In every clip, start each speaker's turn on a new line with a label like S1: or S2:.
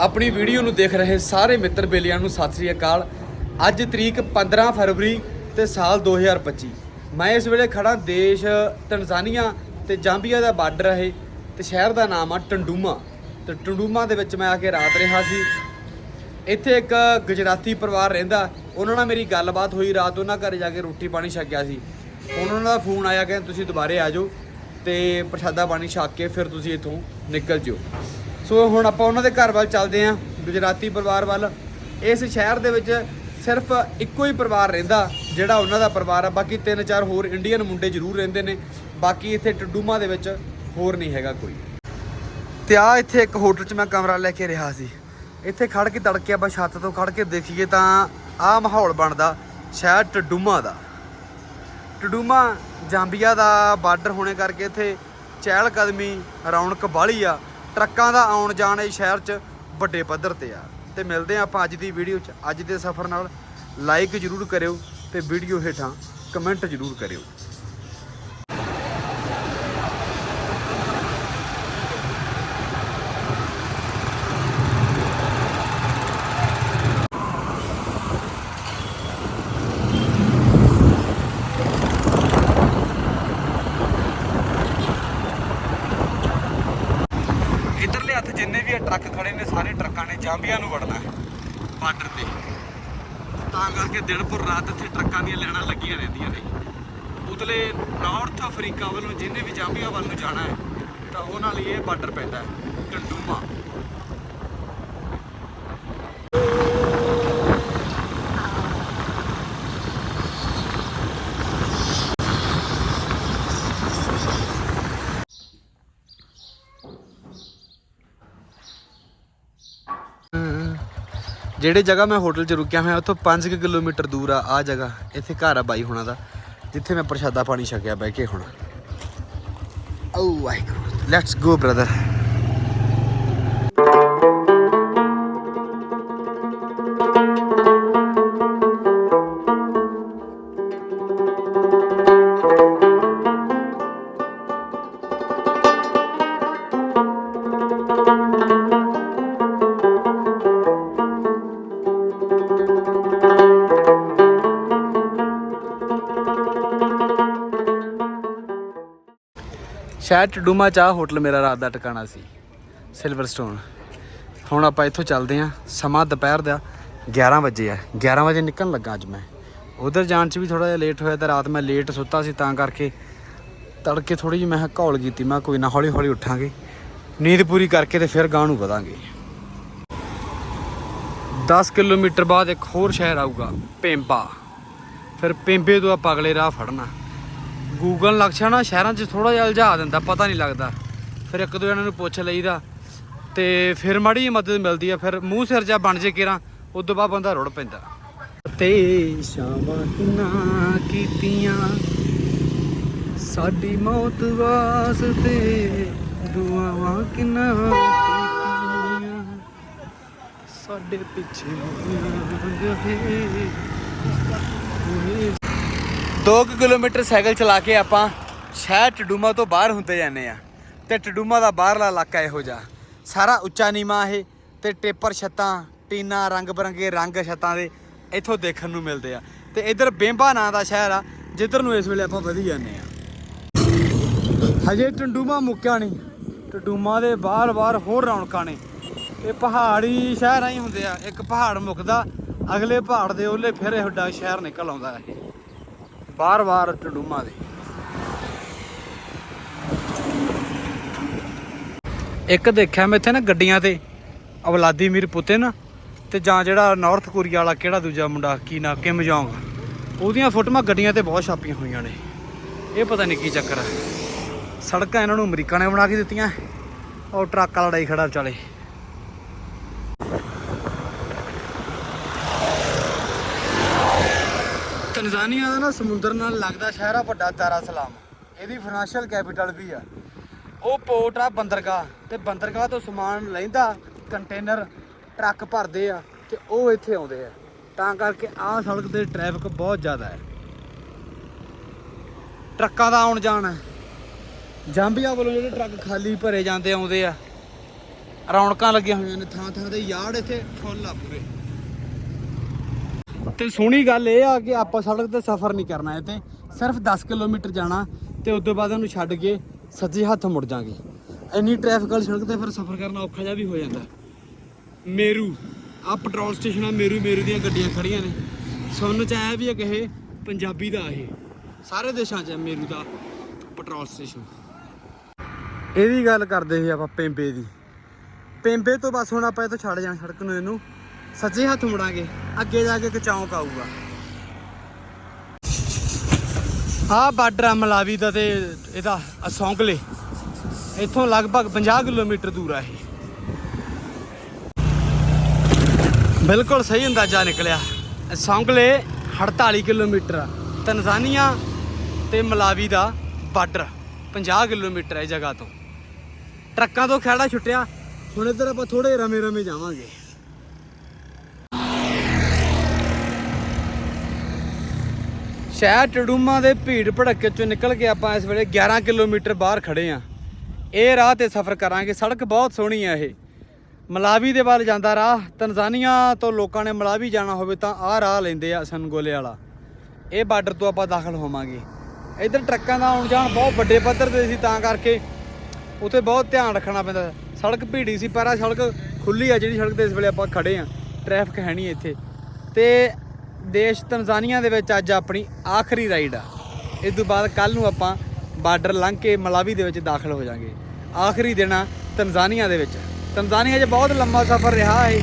S1: ਆਪਣੀ ਵੀਡੀਓ ਨੂੰ ਦੇਖ ਰਹੇ ਸਾਰੇ ਮਿੱਤਰ ਬੇਲੀਆਂ ਨੂੰ ਸਤਿ ਸ੍ਰੀ ਅਕਾਲ। ਅੱਜ ਤਰੀਕ 15 ਫਰਵਰੀ ਤੇ ਸਾਲ 2025 ਮੈਂ ਇਸ ਵੇਲੇ ਖੜਾ ਦੇਸ਼ ਤਨਜ਼ਾਨੀਆ ਤੇ ਜਾਂਬੀਆ ਦਾ ਬਾਰਡਰ ਹੈ ਤੇ ਸ਼ਹਿਰ ਦਾ ਨਾਮ ਆ ਟੰਡੂਮਾ। ਤੇ ਟੰਡੂਮਾ ਦੇ ਵਿੱਚ ਮੈਂ ਆ ਕੇ ਰਾਤ ਰਿਹਾ ਸੀ। ਇੱਥੇ ਇੱਕ ਗੁਜਰਾਤੀ ਪਰਿਵਾਰ ਰਹਿੰਦਾ। ਉਹਨਾਂ ਨਾਲ ਮੇਰੀ ਗੱਲਬਾਤ ਹੋਈ, ਰਾਤ ਉਹਨਾਂ ਘਰ ਜਾ ਕੇ ਰੋਟੀ ਪਾਣੀ ਛਕਿਆ ਸੀ। ਉਹਨਾਂ ਦਾ ਫੋਨ ਆਇਆ, ਕਹਿੰਦੇ ਤੁਸੀਂ ਦੁਬਾਰੇ ਆ ਜਾਓ ਤੇ ਪ੍ਰਸ਼ਾਦਾ ਪਾਣੀ ਛਕ ਕੇ ਫਿਰ ਤੁਸੀਂ ਇੱਥੋਂ ਨਿਕਲ ਜਿਓ। ਸੋ ਹੁਣ ਆਪਾਂ ਉਹਨਾਂ ਦੇ ਘਰ ਵੱਲ ਚੱਲਦੇ ਆਂ ਗੁਜਰਾਤੀ ਪਰਿਵਾਰ ਵੱਲ। ਇਸ ਸ਼ਹਿਰ ਦੇ ਵਿੱਚ ਸਿਰਫ ਇੱਕੋ ਹੀ ਪਰਿਵਾਰ ਰਹਿੰਦਾ, ਜਿਹੜਾ ਉਹਨਾਂ ਦਾ ਪਰਿਵਾਰ ਆ। ਬਾਕੀ ਤਿੰਨ ਚਾਰ ਹੋਰ ਇੰਡੀਅਨ ਮੁੰਡੇ ਜ਼ਰੂਰ ਰਹਿੰਦੇ ਨੇ। ਬਾਕੀ ਇੱਥੇ ਟਡੂਮਾ ਦੇ ਵਿੱਚ ਹੋਰ ਨਹੀਂ ਹੈਗਾ ਕੋਈ। ਤੇ ਆ ਇੱਥੇ ਇੱਕ ਹੋਟਲ 'ਚ ਮੈਂ ਕਮਰਾ ਲੈ ਕੇ ਰਿਹਾ ਸੀ। ਇੱਥੇ ਖੜ ਕੇ ਤੜਕੇ ਆਪਾਂ ਛੱਤ ਤੋਂ ਖੜ ਕੇ ਦੇਖੀਏ ਤਾਂ ਆਹ ਮਾਹੌਲ ਬਣਦਾ, ਸ਼ਹਿਰ ਟਡੂਮਾ ਦਾ। ਟਡੂਮਾ ਜਾਂਬੀਆ ਦਾ ਬਾਰਡਰ ਹੋਣੇ ਕਰਕੇ ਇੱਥੇ ਚਹਿਲ ਕਦਮੀ, ਰੌਣਕ ਬਾਹਲੀ ਆ। ਟਰੱਕਾਂ ਦਾ ਆਉਣ ਜਾਣ ਇਹ ਸ਼ਹਿਰ 'ਚ ਵੱਡੇ ਪੱਧਰ ਤੇ ਆ। ਤੇ ਮਿਲਦੇ ਆ ਆਪਾਂ ਅੱਜ ਦੀ ਵੀਡੀਓ 'ਚ, ਅੱਜ ਦੇ ਸਫ਼ਰ ਨਾਲ। ਲਾਈਕ ਜਰੂਰ ਕਰਿਓ ਤੇ ਵੀਡੀਓ ਹੇਠਾਂ ਕਮੈਂਟ ਜਰੂਰ ਕਰਿਓ ਇਧਰਲੇ ਹੱਥ ਜਿੰਨੇ ਵੀ ਇਹ ਇਹਨੇ ਸਾਰੇ ਟਰੱਕਾਂ ਨੇ ਜਾਂਬੀਆਂ ਨੂੰ ਵੜਨਾ ਹੈ ਬਾਰਡਰ ਤੇ। ਤਾਂ ਕਰਕੇ ਦਿਨਪੁਰ ਰਾਤ ਇੱਥੇ ਟਰੱਕਾਂ ਦੀਆਂ ਲਾਈਨਾਂ ਲੱਗੀਆਂ ਰਹਿੰਦੀਆਂ ਨੇ। ਉਤਲੇ ਨਾਰਥ ਅਫਰੀਕਾ ਵੱਲੋਂ ਜਿੰਨੇ ਵੀ ਜਾਂਬੀਆ ਵੱਲ ਨੂੰ ਜਾਣਾ ਹੈ, ਤਾਂ ਉਹਨਾਂ ਲਈ ਇਹ ਬਾਰਡਰ ਪੈਂਦਾ ਹੈ। ਟੰਡੂਮਾ ਜਿਹੜੇ ਜਗ੍ਹਾ ਮੈਂ ਹੋਟਲ 'ਚ ਰੁਕਿਆ ਹੋਇਆ, ਉੱਥੋਂ 5 ਕਿਲੋਮੀਟਰ ਦੂਰ ਆ ਆ ਜਗ੍ਹਾ। ਇੱਥੇ ਘਰ ਆ ਬਾਈ ਹੋਣਾ ਦਾ, ਜਿੱਥੇ ਮੈਂ ਪ੍ਰਸ਼ਾਦਾ ਪਾਣੀ ਛਕਿਆ ਬਹਿ ਕੇ ਹੁਣ। ਓ ਵਾਹਿਗੁਰੂ ਲੈਟਸ ਗੋ ਬ੍ਰਦਰ ਸ਼ਾਇਦ ਟਡੂਮਾ ਚਾਹ ਹੋਟਲ ਮੇਰਾ ਰਾਤ ਦਾ ਟਿਕਾਣਾ ਸੀ ਸਿਲਵਰ ਸਟੋਨ ਹੁਣ ਆਪਾਂ ਇੱਥੋਂ ਚੱਲਦੇ ਆਂ ਸਮਾਂ ਦੁਪਹਿਰ ਦਾ 11 ਵਜੇ ਆ 11 ਵਜੇ ਨਿਕਲਣ ਲੱਗਾ ਅੱਜ ਮੈਂ। ਉਧਰ ਜਾਣ 'ਚ ਵੀ ਥੋੜਾ ਜਿਹਾ ਲੇਟ ਹੋਇਆ ਤਾਂ ਰਾਤ ਮੈਂ ਲੇਟ ਸੁੱਤਾ ਸੀ, ਤਾਂ ਕਰਕੇ ਤੜਕੇ ਥੋੜੀ ਜਿਹੀ ਮੈਂ ਕਿਹਾ ਘੌਲ ਕੀਤੀ। ਮੈਂ ਕੋਈ ਨਾ ਹੌਲੀ ਹੌਲੀ ਉੱਠਾਂਗੇ। ਨੀਂਦ ਪੂਰੀ ਕਰਕੇ ਤੇ ਫਿਰ ਗਾਂ ਨੂੰ ਵਧਾਂਗੇ। 10 ਕਿਲੋਮੀਟਰ ਬਾਅਦ ਇੱਕ ਹੋਰ ਸ਼ਹਿਰ ਆਊਗਾ, ਪੇਂਬਾ। ਫਿਰ ਪੇਂਬੇ ਤੋਂ ਆਪਾਂ ਅਗਲੇ ਰਾਹ ਫੜਨਾ। ਗੂਗਲ ਨਕਸ਼ਾ ਨਾ ਸ਼ਹਿਰਾਂ 'ਚ ਥੋੜਾ ਜਿਹਾ ਉਲਝਾ ਦਿੰਦਾ, ਪਤਾ ਨਹੀਂ ਲੱਗਦਾ। ਫਿਰ ਇੱਕ ਦੋ ਜਣਾਂ ਨੂੰ ਪੁੱਛ ਲਈਦਾ ਤੇ ਫਿਰ ਮਾੜੀ ਜਿਹੀ ਮਦਦ ਮਿਲਦੀ ਆ, ਫਿਰ ਮੂੰਹ ਸਿਰ ਜਾ ਬਣ ਜੇ ਕਿਰਾਂ, ਉਦੋਂ ਬਾਅਦ ਬੰਦਾ ਰੁੜ ਪੈਂਦਾ। ਤੇ ਸ਼ਾਮਾਂ ਕਿੰਨਾ ਕੀਤੀਆਂ, ਸਾਡੀ ਮੌਤ ਵਾਸਤੇ ਦੁਆਵਾਂ ਕਿੰਨਾ ਕੀਤੀਆਂ, ਸਾਡੇ ਪਿੱਛੇ ਗਏ 2 ਕਿਲੋਮੀਟਰ ਸਾਈਕਲ ਚਲਾ ਕੇ ਆਪਾਂ ਸ਼ਹਿਰ ਟਡੂਮਾ ਤੋਂ ਬਾਹਰ ਹੁੰਦੇ ਜਾਂਦੇ ਆ ਤੇ ਟਡੂਮਾ ਦਾ ਬਾਹਰਲਾ ਇਲਾਕਾ ਇਹੋ ਜਿਹਾ। ਸਾਰਾ ਉੱਚਾ ਨੀਵਾਂ ਇਹ ਤੇ ਟੇਪਰ ਛੱਤਾਂ, ਟੀਨਾ, ਰੰਗ ਬਰੰਗੇ, ਰੰਗ ਛੱਤਾਂ ਦੇ ਇੱਥੋਂ ਦੇਖਣ ਨੂੰ ਮਿਲਦੇ ਆ। ਤੇ ਇੱਧਰ ਬੇਂਬਾ ਨਾਂ ਦਾ ਸ਼ਹਿਰ ਆ, ਜਿੱਧਰ ਨੂੰ ਇਸ ਵੇਲੇ ਆਪਾਂ ਵਧੀ ਜਾਂਦੇ ਆ ਹਜੇ ਟੰਡੂਮਾ ਮੁੱਕਿਆ ਨਹੀਂ। ਟੰਡੂਮਾ ਦੇ ਬਾਹਰ-ਬਾਹਰ ਹੋਰ ਰੌਣਕਾਂ ਨੇ। ਇਹ ਪਹਾੜੀ ਸ਼ਹਿਰਾਂ ਹੀ ਹੁੰਦੇ ਆ। ਇੱਕ ਪਹਾੜ ਮੁੱਕਦਾ, ਅਗਲੇ ਪਹਾੜ ਦੇ ਉਹਲੇ ਫਿਰ ਇਹੋ ਵੱਡਾ ਸ਼ਹਿਰ ਨਿਕਲ ਆਉਂਦਾ ਹੈ ਬਾਰ-ਬਾਰ ਟਡੂਮਾ ਦੇ। ਇੱਕ ਦੇਖਿਆ ਮੈਂ ਇੱਥੇ ਨਾ ਗੱਡੀਆਂ ਤੇ, ਅਵਲਾਦੀ ਅਵਲਾਦੀਮੀਰ ਪੁਤਿਨ ਤੇ ਜਾਂ ਜਿਹੜਾ ਨਾਰਥ ਕੋਰੀਆ ਵਾਲਾ ਕਿਹੜਾ ਦੂਜਾ ਮੁੰਡਾ, ਕੀ ਨਾ ਕਿਮ ਜੋਂਗ ਉਹਦੀਆਂ ਫੋਟੋਆਂ ਗੱਡੀਆਂ ਤੇ ਬਹੁਤ ਛਾਪੀਆਂ ਹੋਈਆਂ ਨੇ। ਇਹ ਪਤਾ ਨਹੀਂ ਕੀ ਚੱਕਰ ਹੈ ਸੜਕਾਂ ਇਹਨਾਂ ਨੂੰ ਅਮਰੀਕਾ ਨੇ ਬਣਾ ਕੇ ਦਿੱਤੀਆਂ ਉਹ ਟਰੱਕ ਵਾਲਾ ਲੜਾਈ ਖੜਾ ਵਿਚਾਲੇ। ਤਨਜ਼ਾਨੀਆ ਦਾ ਨਾ ਸਮੁੰਦਰ ਨਾਲ ਲੱਗਦਾ ਸ਼ਹਿਰ ਆ, ਵੱਡਾ ਦਾਰਾ ਸਲਾਮ। ਇਹਦੀ ਫਾਈਨੈਂਸ਼ੀਅਲ ਕੈਪੀਟਲ ਵੀ ਆ। ਉਹ ਪੋਰਟ ਆ ਬੰਦਰਗਾਹ, ਤੇ ਬੰਦਰਗਾਹ ਤੋਂ ਸਮਾਨ ਲੈਂਦਾ ਕੰਟੇਨਰ ਟਰੱਕ ਭਰਦੇ ਆ, ਤੇ ਉਹ ਇੱਥੇ ਆਉਂਦੇ ਆ। ਤਾਂ ਕਰਕੇ ਆਹ ਸੜਕ ਤੇ ਟ੍ਰੈਫਿਕ ਬਹੁਤ ਜ਼ਿਆਦਾ ਹੈ। ਟਰੱਕਾਂ ਦਾ ਆਉਣ ਜਾਣ। ਹੈ ਜਾਂਬੀਆ ਵੱਲੋਂ ਜਿਹੜੇ ਟਰੱਕ ਖਾਲੀ ਭਰੇ ਜਾਂਦੇ ਆਉਂਦੇ ਆ। ਰੌਣਕਾਂ ਲੱਗੀਆਂ ਹੋਈਆਂ ਨੇ ਥਾਂ ਥਾਂ ਤੇ ਯਾਰਡ ਇੱਥੇ ਫੁੱਲ ਆ ਪੂਰੇ। ਤੇ ਸੋਹਣੀ ਗੱਲ ਇਹ ਆ ਕਿ ਆਪਾਂ ਸੜਕ ਤੇ ਸਫ਼ਰ ਨਹੀਂ ਕਰਨਾ ਇੱਥੇ ਸਿਰਫ 10 ਕਿਲੋਮੀਟਰ ਜਾਣਾ ਤੇ ਉਸ ਤੋਂ ਬਾਅਦ ਉਹਨੂੰ ਛੱਡ ਕੇ ਸੱਜੇ ਹੱਥ ਮੁੜ ਜਾਾਂਗੇ। ਇੰਨੀ ਟ੍ਰੈਫਿਕ ਵਾਲੀ ਸੜਕ ਤੇ ਫਿਰ ਸਫ਼ਰ ਕਰਨਾ ਔਖਾ ਜਿਹਾ ਵੀ ਹੋ ਜਾਂਦਾ। ਮੇਰੂ ਆ ਪੈਟਰੋਲ ਸਟੇਸ਼ਨ ਆ, ਮੇਰੂ ਮੇਰੂ ਦੀਆਂ ਗੱਡੀਆਂ ਖੜੀਆਂ ਨੇ। ਸੁਣਨ ਚ ਆਇਆ ਵੀ ਹੈ ਕਿ ਪੰਜਾਬੀ ਦਾ ਇਹ, ਸਾਰੇ ਦੇਸ਼ਾਂ 'ਚ ਹੈ ਮੇਰੂ ਦਾ ਪੈਟਰੋਲ ਸਟੇਸ਼ਨ ਇਹਦੀ ਗੱਲ ਕਰਦੇ ਸੀ ਆਪਾਂ ਪੇਂਬੇ ਦੀ। ਪੇਂਬੇ ਤੋਂ ਬਸ ਹੁਣ ਆਪਾਂ ਇਹ ਇੱਥੋਂ ਛੱਡ ਜਾਣਾ ਸੜਕ ਨੂੰ ਇਹਨੂੰ। ਸੱਜੇ ਹੱਥ ਮੁੜਾਂਗੇ, ਅੱਗੇ ਜਾ ਕੇ ਇੱਕ ਚੌਂਕ ਆਊਗਾ। ਆਹ ਬਾਰਡਰ ਆ ਮਲਾਵੀ ਦਾ ਤੇ ਇਹਦਾ ਅਸੌਂਗਲੇ ਇੱਥੋਂ ਲਗਭਗ 50 ਕਿਲੋਮੀਟਰ ਦੂਰ ਆ ਇਹ। ਬਿਲਕੁਲ ਸਹੀ ਅੰਦਾਜ਼ਾ ਨਿਕਲਿਆ। ਸੌਂਕਲੇ 48 ਕਿਲੋਮੀਟਰ ਆ। ਤਨਜ਼ਾਨੀਆ ਤੇ ਮਲਾਵੀ ਦਾ ਬਾਰਡਰ 50 ਕਿਲੋਮੀਟਰ ਹੈ ਜਗ੍ਹਾ ਤੋਂ। ਟਰੱਕਾਂ ਤੋਂ ਖਹਿੜਾ ਛੁੱਟਿਆ। ਹੁਣ ਇੱਧਰ ਆਪਾਂ ਥੋੜੇ ਰਮੇ ਰਮੇ ਜਾਵਾਂਗੇ। ਸ਼ਹਿਰ ਟਡੂਮਾ ਦੇ ਭੀੜ ਭੜੱਕੇ ਚੋਂ ਨਿਕਲ ਕੇ ਆਪਾਂ ਇਸ ਵੇਲੇ 11 ਕਿਲੋਮੀਟਰ ਬਾਹਰ ਖੜੇ ਆ। ਇਹ ਰਾਹ ਤੇ ਸਫ਼ਰ ਕਰਾਂਗੇ। ਸੜਕ ਬਹੁਤ ਸੋਹਣੀ ਆ ਇਹ। ਮਲਾਵੀ ਦੇ ਵੱਲ ਜਾਂਦਾ ਰਾਹ। ਤਨਜ਼ਾਨੀਆ ਤੋਂ ਲੋਕਾਂ ਨੇ ਮਲਾਵੀ ਜਾਣਾ ਹੋਵੇ ਤਾਂ ਆਹ ਰਾਹ ਲੈਂਦੇ ਆ ਸੰਗੋਲੇ ਵਾਲਾ। ਇਹ ਬਾਰਡਰ ਤੋਂ ਆਪਾਂ ਦਾਖਲ ਹੋਵਾਂਗੇ। ਇੱਧਰ ਟਰੱਕਾਂ ਦਾ ਆਉਣ ਜਾਣ ਬਹੁਤ ਵੱਡੇ ਪੱਧਰ ਤੇ ਸੀ, ਤਾਂ ਕਰਕੇ ਉੱਥੇ ਬਹੁਤ ਧਿਆਨ ਰੱਖਣਾ ਪੈਂਦਾ। ਸੜਕ ਭੀੜੀ ਸੀ, ਪਰ ਆਹ ਸੜਕ ਖੁੱਲੀ ਆ ਜਿਹੜੀ ਸੜਕ ਤੇ ਇਸ ਵੇਲੇ ਆਪਾਂ ਖੜੇ ਆ। ਟ੍ਰੈਫਿਕ ਹੈ ਨਹੀਂ ਇੱਥੇ। ਤੇ ਦੇਸ਼ ਤਨਜ਼ਾਨੀਆ ਦੇ ਵਿੱਚ ਅੱਜ ਆਪਣੀ ਆਖਰੀ ਰਾਈਡ ਆ। ਇਸ ਤੋਂ ਬਾਅਦ ਕੱਲ ਨੂੰ ਆਪਾਂ ਬਾਰਡਰ ਲੰਘ ਕੇ ਮਲਾਵੀ ਦੇ ਵਿੱਚ ਦਾਖਲ ਹੋ ਜਾਾਂਗੇ ਆਖਰੀ ਦਿਨ ਆ ਤਨਜ਼ਾਨੀਆ ਦੇ ਵਿੱਚ। ਤਨਜ਼ਾਨੀਆ 'ਚ ਬਹੁਤ ਲੰਮਾ ਸਫ਼ਰ ਰਿਹਾ ਹੈ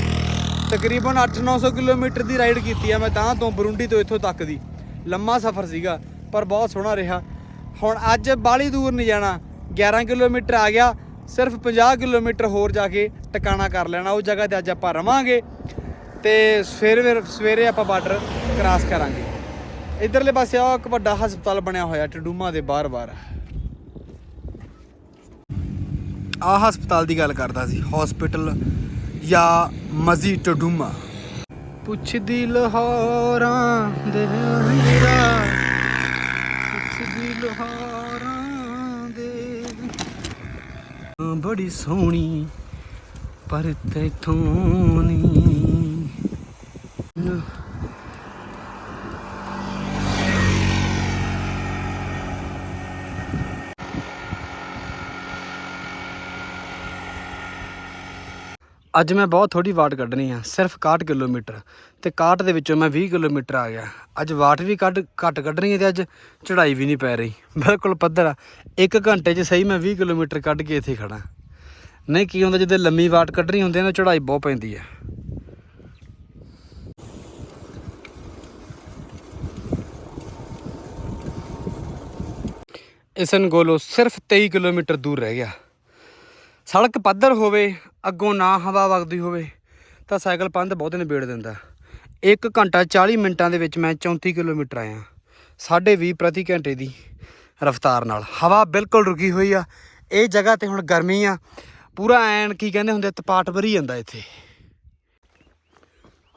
S1: ਤਕਰੀਬਨ 8-900 ਕਿਲੋਮੀਟਰ ਦੀ ਰਾਈਡ ਕੀਤੀ ਆ ਮੈਂ ਤਾਂ ਤੋਂ ਬਰੁੰਡੀ ਤੋਂ ਇੱਥੋਂ ਤੱਕ ਦੀ। ਲੰਮਾ ਸਫ਼ਰ ਸੀਗਾ, ਪਰ ਬਹੁਤ ਸੋਹਣਾ ਰਿਹਾ। ਹੁਣ ਅੱਜ ਬਾਲੀ ਦੂਰ ਨਹੀਂ ਜਾਣਾ। 11 ਕਿਲੋਮੀਟਰ ਆ ਗਿਆ। ਸਿਰਫ 50 ਕਿਲੋਮੀਟਰ ਹੋਰ ਜਾ ਕੇ ਟਿਕਾਣਾ ਕਰ ਲੈਣਾ। ਉਸ ਜਗ੍ਹਾ ਤੇ ਅੱਜ ਆਪਾਂ ਰਵਾਂਗੇ। ਤੇ ਸਵੇਰੇ ਸਵੇਰੇ ਆਪਾਂ ਬਾਰਡਰ ਕ੍ਰਾਸ ਕਰਾਂਗੇ। ਇਧਰਲੇ ਪਾਸੇ ਆ ਇੱਕ ਵੱਡਾ ਹਸਪਤਾਲ ਬਣਿਆ ਹੋਇਆ, ਟਡੂਮਾ ਦੇ ਬਾਹਰ-ਬਾਹਰ ਆ ਹਸਪਤਾਲ ਦੀ ਗੱਲ ਕਰਦਾ ਸੀ ਹਸਪੀਟਲ ਜਾਂ ਮਜ਼ੀ ਟਡੂਮਾ। ਪੁੱਛਦੀ ਲਾਹੌਰਾਂ ਦੇ ਮੇਰਾ ਪੁੱਛਦੀ ਲਾਹੌਰਾਂ ਦੇ ਬੜੀ ਸੋਹਣੀ, ਪਰ ਤੈਥੋਂ ਨਹੀਂ ਅੱਜ ਮੈਂ ਬਹੁਤ ਥੋੜੀ ਵਾਟ ਕੱਢਣੀ ਆ, ਸਿਰਫ 61 ਕਿਲੋਮੀਟਰ ਤੇ 61 ਦੇ ਵਿੱਚੋਂ ਮੈਂ 20 ਕਿਲੋਮੀਟਰ ਆ ਗਿਆ। ਅੱਜ ਵਾਟ ਵੀ ਕੱਢ, ਘੱਟ ਕੱਢਣੀ ਹੈ ਤੇ ਅੱਜ ਚੜਾਈ ਵੀ ਨਹੀਂ ਪੈ ਰਹੀ। ਬਿਲਕੁਲ ਪੱਧਰ ਆ। 1 ਘੰਟੇ 'ਚ ਸਹੀ ਮੈਂ 20 ਕਿਲੋਮੀਟਰ ਕੱਢ ਕੇ ਇੱਥੇ ਖੜਾ ਨਹੀਂ ਕੀ ਹੁੰਦਾ, ਜਦੋਂ ਲੰਮੀ ਵਾਟ ਕੱਢਣੀ ਹੁੰਦੀ ਹੈ ਨਾ ਚੜਾਈ ਬਹੁਤ ਪੈਂਦੀ ਹੈ ਇਸਨਗੋਲੋ ਸਿਰਫ 23 ਕਿਲੋਮੀਟਰ ਦੂਰ ਰਹਿ ਗਿਆ। ਸੜਕ ਪੱਧਰ ਹੋਵੇ, ਅੱਗੋਂ ਨਾ ਹਵਾ ਵਗਦੀ ਹੋਵੇ, ਤਾਂ ਸਾਈਕਲ ਪੰਧ ਬਹੁਤੇ ਨਿਬੇੜ ਦਿੰਦਾ। 1 ਘੰਟਾ 40 ਮਿੰਟਾਂ ਦੇ ਵਿੱਚ ਮੈਂ 34 ਕਿਲੋਮੀਟਰ ਆਇਆ। ਸਾਢੇ 20 ਪ੍ਰਤੀ ਘੰਟੇ ਦੀ ਰਫ਼ਤਾਰ ਨਾਲ। ਹਵਾ ਬਿਲਕੁਲ ਰੁਕੀ ਹੋਈ ਆ। ਇਹ ਜਗ੍ਹਾ ਤੇ ਹੁਣ ਗਰਮੀ ਆ। ਪੂਰਾ ਐਨ ਕੀ ਕਹਿੰਦੇ ਹੁੰਦੇ ਤਪਾਟ ਭਰੀ ਜਾਂਦਾ ਇੱਥੇ।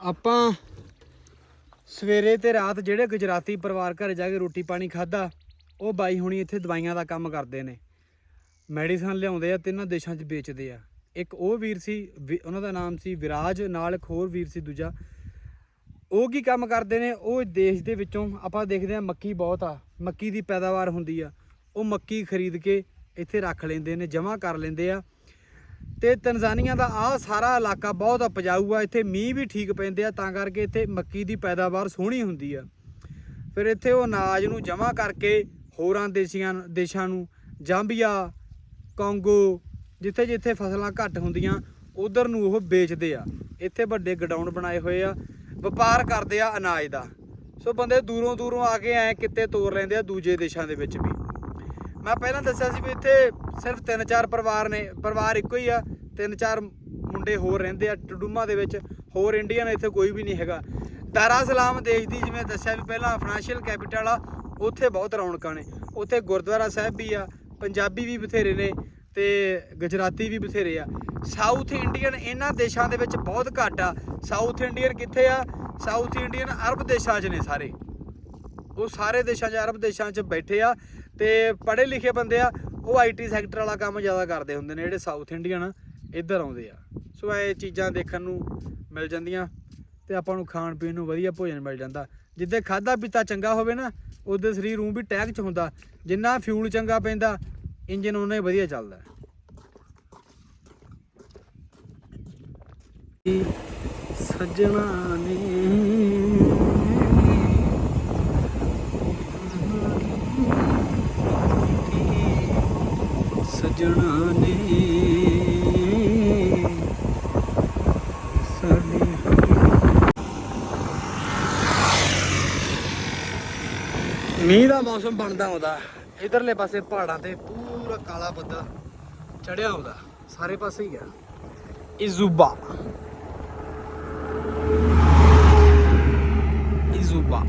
S1: ਆਪਾਂ ਸਵੇਰੇ ਤੇ ਰਾਤ ਜਿਹੜੇ ਗੁਜਰਾਤੀ ਪਰਿਵਾਰ ਘਰੇ ਜਾ ਕੇ ਰੋਟੀ ਪਾਣੀ ਖਾਦਾ ਉਹ ਬਾਈ ਹੁਣੀ ਇੱਥੇ ਦਵਾਈਆਂ ਦਾ ਕੰਮ ਕਰਦੇ ਨੇ। ਮੈਡੀਸਨ ਲਿਆਉਂਦੇ ਆ ਤਿੰਨਾਂ ਦੇਸ਼ਾਂ 'ਚ ਵੇਚਦੇ ਆ। ਇੱਕ ਉਹ ਵੀਰ ਸੀ, ਵਿ- ਉਹਨਾਂ ਦਾ ਨਾਮ ਸੀ ਵਿਰਾਜ, ਨਾਲ ਇੱਕ ਹੋਰ ਵੀਰ ਸੀ ਦੂਜਾ। ਉਹ ਕੀ ਕੰਮ ਕਰਦੇ ਨੇ? ਉਹ ਦੇਸ਼ ਦੇ ਵਿੱਚੋਂ ਆਪਾਂ ਦੇਖਦੇ ਆ ਮੱਕੀ ਬਹੁਤ ਆ। ਮੱਕੀ ਦੀ ਪੈਦਾਵਾਰ ਹੁੰਦੀ ਆ। ਉਹ ਮੱਕੀ ਖਰੀਦ ਕੇ ਇੱਥੇ ਰੱਖ ਲੈਂਦੇ ਨੇ, ਜਮ੍ਹਾਂ ਕਰ ਲੈਂਦੇ ਆ। ਤੇ ਤਨਜ਼ਾਨੀਆ ਦਾ ਆਹ ਸਾਰਾ ਇਲਾਕਾ ਬਹੁਤ ਉਪਜਾਊ ਆ। ਇੱਥੇ ਮੀਂਹ ਵੀ ਠੀਕ ਪੈਂਦੇ ਆ, ਤਾਂ ਕਰਕੇ ਇੱਥੇ ਮੱਕੀ ਦੀ ਪੈਦਾਵਾਰ ਸੋਹਣੀ ਹੁੰਦੀ ਆ। ਫਿਰ ਇੱਥੇ ਉਹ ਅਨਾਜ ਨੂੰ ਜਮ੍ਹਾਂ ਕਰਕੇ ਹੋਰਾਂ ਦੇਸ਼ੀਆਂ, ਦੇਸ਼ਾਂ ਨੂੰ, ਜਾਂਬੀਆ ਕੰਗੋ, ਜਿੱਥੇ ਜਿੱਥੇ ਫਸਲਾਂ ਘੱਟ ਹੁੰਦੀਆਂ, ਉਧਰ ਨੂੰ ਉਹ ਵੇਚਦੇ ਆ। ਇੱਥੇ ਵੱਡੇ ਗਡਾਊਨ ਬਣਾਏ ਹੋਏ ਆ, ਵਪਾਰ ਕਰਦੇ ਆ ਅਨਾਜ ਦਾ। ਸੋ ਬੰਦੇ ਦੂਰੋਂ ਦੂਰੋਂ ਆ ਕੇ ਐ ਕਿਤੇ ਤੋਰ ਲੈਂਦੇ ਆ ਦੂਜੇ ਦੇਸ਼ਾਂ ਦੇ ਵਿੱਚ ਵੀ। ਮੈਂ ਪਹਿਲਾਂ ਦੱਸਿਆ ਸੀ ਵੀ ਇੱਥੇ ਸਿਰਫ ਤਿੰਨ ਚਾਰ ਪਰਿਵਾਰ ਨੇ, ਪਰਿਵਾਰ ਇੱਕੋ ਹੀ ਆ, ਤਿੰਨ ਚਾਰ ਮੁੰਡੇ ਹੋਰ ਰਹਿੰਦੇ ਆ ਟਡੂਮਾ ਦੇ ਵਿੱਚ, ਹੋਰ ਇੰਡੀਅਨ ਇੱਥੇ ਕੋਈ ਵੀ ਨਹੀਂ ਹੈਗਾ। ਦਾਰਾ ਸਲਾਮ ਦੇਸ਼ ਦੀ ਜਿਵੇਂ ਦੱਸਿਆ ਵੀ ਪਹਿਲਾਂ ਫਾਈਨੈਂਸ਼ੀਅਲ ਕੈਪੀਟਲ ਆ, ਉੱਥੇ ਬਹੁਤ ਰੌਣਕਾਂ ਨੇ। ਉੱਥੇ ਗੁਰਦੁਆਰਾ ਸਾਹਿਬ ਵੀ ਆ ਪੰਜਾਬੀ ਵੀ ਬਥੇਰੇ ਨੇ ਤੇ ਗੁਜਰਾਤੀ ਵੀ ਬਥੇਰੇ ਆ। ਸਾਊਥ ਇੰਡੀਅਨ ਇਹਨਾਂ ਦੇਸ਼ਾਂ ਦੇ ਵਿੱਚ ਬਹੁਤ ਘੱਟ ਆ। ਸਾਊਥ ਇੰਡੀਅਨ ਕਿੱਥੇ ਆ? ਸਾਊਥ ਇੰਡੀਅਨ ਅਰਬ ਦੇਸ਼ਾਂ 'ਚ ਨੇ ਸਾਰੇ। ਉਹ ਸਾਰੇ ਦੇਸ਼ਾਂ 'ਚ, ਅਰਬ ਦੇਸ਼ਾਂ 'ਚ ਬੈਠੇ ਆ ਤੇ ਪੜ੍ਹੇ ਲਿਖੇ ਬੰਦੇ ਆ, ਉਹ ਆਈਟੀ ਸੈਕਟਰ ਵਾਲਾ ਕੰਮ ਜ਼ਿਆਦਾ ਕਰਦੇ ਹੁੰਦੇ ਨੇ, ਜਿਹੜੇ ਸਾਊਥ ਇੰਡੀਅਨ ਇੱਧਰ ਆਉਂਦੇ ਆ। ਸੋ ਇਹ ਚੀਜ਼ਾਂ ਦੇਖਣ ਨੂੰ ਮਿਲ ਜਾਂਦੀਆਂ ਤੇ ਆਪਾਂ ਨੂੰ ਖਾਣ ਪੀਣ ਨੂੰ ਵਧੀਆ ਭੋਜਨ ਮਿਲ ਜਾਂਦਾ। ਜਿੱਦੇ ਖਾਦਾ ਪੀਤਾ ਚੰਗਾ ਹੋਵੇ ਨਾ, ਉਹਦੇ ਸਰੀਰ ਨੂੰ ਵੀ ਟੈਕ ਚ ਹੁੰਦਾ। ਜਿੰਨਾ ਫਿਊਲ ਚੰਗਾ ਪੈਂਦਾ ਇੰਜਨ ਉਹਨਾਂ ਹੀ ਵਧੀਆ ਚੱਲਦਾ। ਸੱਜਣਾ ਨੇ ਸੱਜਣਾ ਨੇ ਸਾਡੀ ਮੀਂਹ ਦਾ ਮੌਸਮ ਬਣਦਾ ਆਉਂਦਾ ਇਧਰਲੇ ਪਾਸੇ ਪਹਾੜਾਂ ਤੇ ਪੂਰਾ ਕਾਲਾ ਬੱਦਲ ਚੜਿਆ ਆਉਂਦਾ। ਸਾਰੇ ਪਾਸੇ ਹੀ ਆ ਇਜ਼ੂਬਾ। ਇਜ਼ੂਬਾ।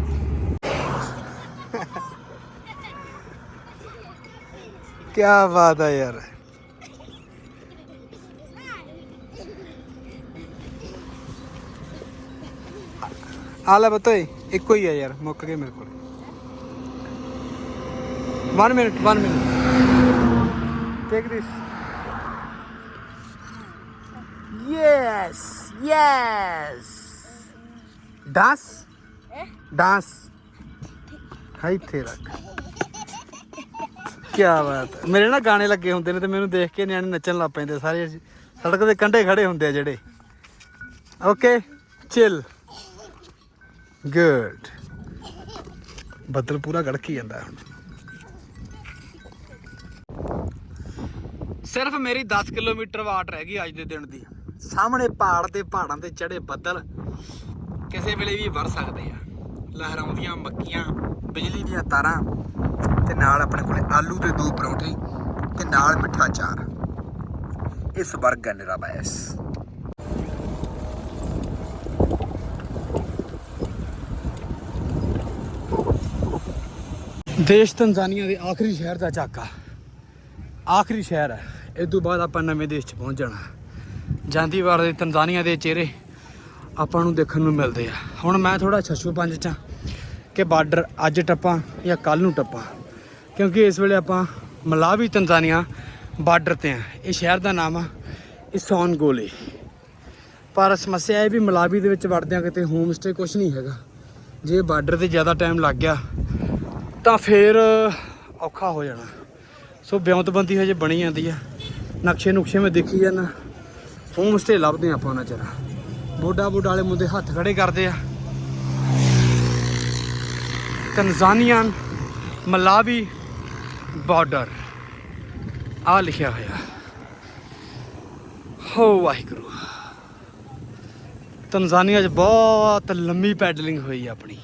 S1: ਕੀ ਬਾਤ ਹੈ ਯਾਰ। ਆ ਲੈ ਬਤੋਏ ਇੱਕੋ ਹੀ ਹੈ ਯਾਰ ਮੁੱਕ ਗਏ ਮੇਰੇ ਕੋਲ। 1 minute 1 minute take this yes yes dance dance ਹੈ ਇੱਥੇ ਰੱਖ ਕੀ ਬਾਤ ਹੈ ਮੇਰੇ ਨਾ ਗਾਣੇ ਲੱਗੇ ਹੁੰਦੇ ਨੇ ਤੇ ਮੈਨੂੰ ਦੇਖ ਕੇ ਨਿਆਣੇ ਨੱਚਣ ਲੱਗ ਪੈਂਦੇ ਸਾਰੇ ਸੜਕ ਦੇ ਕੰਢੇ ਖੜੇ ਹੁੰਦੇ ਆ ਜਿਹੜੇ ਓਕੇ ਚਿਲ ਗੁੱਡ ਬੱਦਲ ਪੂਰਾ ਗੜਕੀ ਜਾਂਦਾ ਹੁਣ ਸਿਰਫ ਮੇਰੀ 10 ਕਿਲੋਮੀਟਰ ਵਾਟ ਰਹਿ ਗਈ ਅੱਜ ਦੇ ਦਿਨ ਦੀ। ਸਾਹਮਣੇ ਪਹਾੜ ਤੇ ਪਹਾੜਾਂ ਤੇ ਚੜੇ ਬੱਦਲ ਕਿਸੇ ਵੇਲੇ ਵੀ ਵਰ ਸਕਦੇ ਆ। ਲਹਿਰਾਉਂਦੀਆਂ ਮੱਕੀਆਂ, ਬਿਜਲੀ ਦੀਆਂ ਤਾਰਾਂ ਤੇ ਨਾਲ ਆਪਣੇ ਕੋਲੇ ਆਲੂ ਦੇ ਦੋ ਪਰੌਂਠੇ ਤੇ ਨਾਲ ਮਿੱਠਾ ਚਾਰ ਇਸ ਵਰਗ ਹੈ ਨਿਰਾ ਬੈਸ। ਦੇਸ਼ ਤਨਜ਼ਾਨੀਆ ਦੇ ਆਖਰੀ ਸ਼ਹਿਰ ਦਾ ਝਾਕਾ। ਆਖਰੀ ਸ਼ਹਿਰ ਹੈ। ਇਸ ਤੋਂ ਬਾਅਦ ਆਪਾਂ ਨਵੇਂ ਦੇਸ਼ 'ਚ ਪਹੁੰਚ ਜਾਣਾ। ਜਾਂਦੀ ਵਾਰ ਦੇ ਤੰਜ਼ਾਨੀਆ ਦੇ ਚਿਹਰੇ ਆਪਾਂ ਨੂੰ ਦੇਖਣ ਨੂੰ ਮਿਲਦੇ ਆ। ਹੁਣ ਮੈਂ ਥੋੜਾ ਛੱਛੂ ਪੰਜ ਚ ਕਿ ਬਾਰਡਰ ਅੱਜ ਟੱਪਾਂ ਜਾਂ ਕੱਲ ਨੂੰ ਟੱਪਾਂ। ਕਿਉਂਕਿ ਇਸ ਵੇਲੇ ਆਪਾਂ ਮਲਾਵੀ ਤਨਜ਼ਾਨੀਆ ਬਾਰਡਰ ਤੇ ਆ ਇਹ ਸ਼ਹਿਰ ਦਾ ਨਾਮ ਆ, ਇਸੌਨ ਗੋਲੇ। ਪਰ ਸਮੱਸਿਆ ਇਹ ਵੀ ਮਲਾਵੀ ਦੇ ਵਿੱਚ ਵੜਦਿਆਂ ਕਿਤੇ ਹੋਮ ਸਟੇ ਕੁਝ ਨਹੀਂ ਹੈਗਾ। ਜੇ ਬਾਰਡਰ ਤੇ ਜ਼ਿਆਦਾ ਟਾਈਮ ਲੱਗ ਗਿਆ, ਤਾਂ ਫੇਰ ਔਖਾ ਹੋ ਜਾਣਾ। ਸੋ ਬਿਉਂਤਬੰਦੀ ਹਜੇ ਬਣੀ ਜਾਂਦੀ ਆ। ਨਕਸ਼ੇ ਨੁਕਸ਼ੇ ਮੈਂ ਦੇਖੀ ਜਾਣਾ ਹੋਮ ਸਟੇ ਲੱਭਦੇ ਆਪਾਂ ਉਹਨਾਂ ਚਿਰ। ਬੋਡਾ ਬੋਡਾ ਵਾਲੇ ਮੁੰਡੇ ਹੱਥ ਖੜੇ ਕਰਦੇ ਆ। Tanzanian Malawi, border. ਆ ਲਿਖਿਆ ਹੋਇਆ। ਹੋ ਵਾਹਿਗੁਰੂ। ਤਨਜ਼ਾਨੀਆ 'ਚ ਬਹੁਤ ਲੰਮੀ ਪੈਡਲਿੰਗ ਹੋਈ ਆਪਣੀ।